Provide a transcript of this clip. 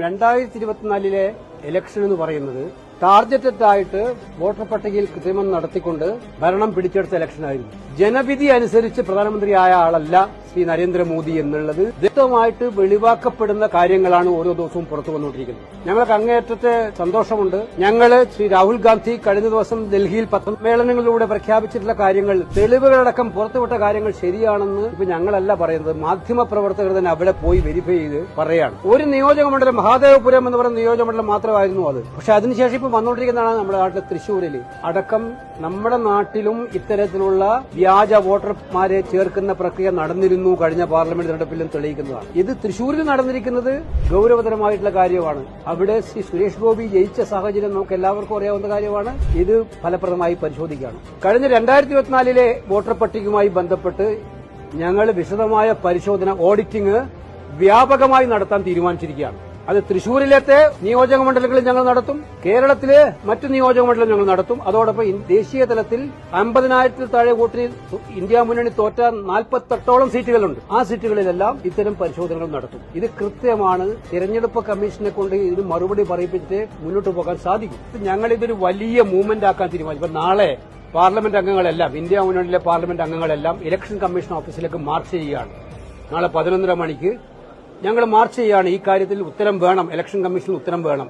രണ്ടായിരത്തി ഇരുപത്തിനാലിലെ ഇലക്ഷൻ എന്ന് പറയുന്നത് ടാർഗറ്റഡ് ആയിട്ട് വോട്ടർ പട്ടികയിൽ കൃത്രിമം നടത്തിക്കൊണ്ട് ഭരണം പിടിച്ചെടുത്ത ഇലക്ഷനായിരുന്നു ജനവിധി അനുസരിച്ച് പ്രധാനമന്ത്രിയായ ആളല്ല ശ്രീ നരേന്ദ്രമോദി എന്നുള്ളത് വ്യക്തമായിട്ട് വെളിവാക്കപ്പെടുന്ന കാര്യങ്ങളാണ് ഓരോ ദിവസവും പുറത്തു വന്നുകൊണ്ടിരിക്കുന്നത്. ഞങ്ങൾക്ക് അങ്ങേയറ്റത്തെ സന്തോഷമുണ്ട്. ഞങ്ങൾ ശ്രീ രാഹുൽ ഗാന്ധി കഴിഞ്ഞ ദിവസം ഡൽഹിയിൽ പത്രസമ്മേളനങ്ങളിലൂടെ പ്രഖ്യാപിച്ചിട്ടുള്ള കാര്യങ്ങൾ തെളിവുകളടക്കം പുറത്തുവിട്ട കാര്യങ്ങൾ ശരിയാണെന്ന് ഇപ്പൊ ഞങ്ങളല്ല പറയുന്നത്. മാധ്യമ പ്രവർത്തകർ തന്നെ അവിടെ പോയി വെരിഫൈ ചെയ്ത് പറയാണ് ഒരു നിയോജക മണ്ഡലം മഹാദേവപുരം എന്ന് പറയുന്ന നിയോജക മണ്ഡലം മാത്രമായിരുന്നു അത്. പക്ഷെ അതിനുശേഷം ഇപ്പൊ വന്നുകൊണ്ടിരിക്കുന്നതാണ് നമ്മുടെ നാട്ടിലെ തൃശ്ശൂരിൽ അടക്കം നമ്മുടെ നാട്ടിലും ഇത്തരത്തിലുള്ള വ്യാജ വോട്ടർമാരെ ചേർക്കുന്ന പ്രക്രിയ നടന്നിരുന്നു കഴിഞ്ഞ പാർലമെന്റ് തെരഞ്ഞെടുപ്പിലും തെളിയിക്കുന്നതാണ്. ഇത് തൃശൂരിൽ നടന്നിരിക്കുന്നത് ഗൌരവതരമായിട്ടുള്ള കാര്യമാണ്. അവിടെ ശ്രീ സുരേഷ് ഗോപി ജയിച്ച സാഹചര്യം നമുക്ക് എല്ലാവർക്കും അറിയാവുന്ന കാര്യമാണ്. ഇത് ഫലപ്രദമായി പരിശോധിക്കുകയാണ്. കഴിഞ്ഞ രണ്ടായിരത്തി ഇരുപത്തിനാലിലെ വോട്ടർ പട്ടികയുമായി ബന്ധപ്പെട്ട് ഞങ്ങൾ വിശദമായ പരിശോധന ഓഡിറ്റിംഗ് വ്യാപകമായി നടത്താൻ തീരുമാനിച്ചിരിക്കുകയാണ്. അത് തൃശൂരിലത്തെ നിയോജക മണ്ഡലങ്ങളിൽ ഞങ്ങൾ നടത്തും കേരളത്തിലെ മറ്റു നിയോജക മണ്ഡലം ഞങ്ങൾ നടത്തും. അതോടൊപ്പം ദേശീയ തലത്തിൽ അമ്പതിനായിരത്തിൽ താഴെ വോട്ടിന് ഇന്ത്യ മുന്നണി തോറ്റ നാൽപ്പത്തെട്ടോളം സീറ്റുകളുണ്ട്. ആ സീറ്റുകളിലെല്ലാം ഇത്തരം പരിശോധനകൾ നടത്തും. ഇത് കൃത്യമാണ്. തിരഞ്ഞെടുപ്പ് കമ്മീഷനെ കൊണ്ട് ഇതിന് മറുപടി പറയിപ്പിച്ചിട്ട് മുന്നോട്ട് പോകാൻ സാധിക്കും. ഞങ്ങൾ ഇതൊരു വലിയ മൂവ്മെന്റ് ആക്കാൻ തീരുമാനിച്ചു. നാളെ പാർലമെന്റ് അംഗങ്ങളെല്ലാം ഇന്ത്യ മുന്നണിയിലെ പാർലമെന്റ് അംഗങ്ങളെല്ലാം ഇലക്ഷൻ കമ്മീഷൻ ഓഫീസിലേക്ക് മാർച്ച് ചെയ്യുകയാണ്. നാളെ പതിനൊന്നര മണിക്ക് ഞങ്ങൾ മാർച്ച് ചെയ്യുകയാണ് ഈ കാര്യത്തിൽ ഉത്തരം വേണം ഇലക്ഷൻ കമ്മീഷന് ഉത്തരം വേണം.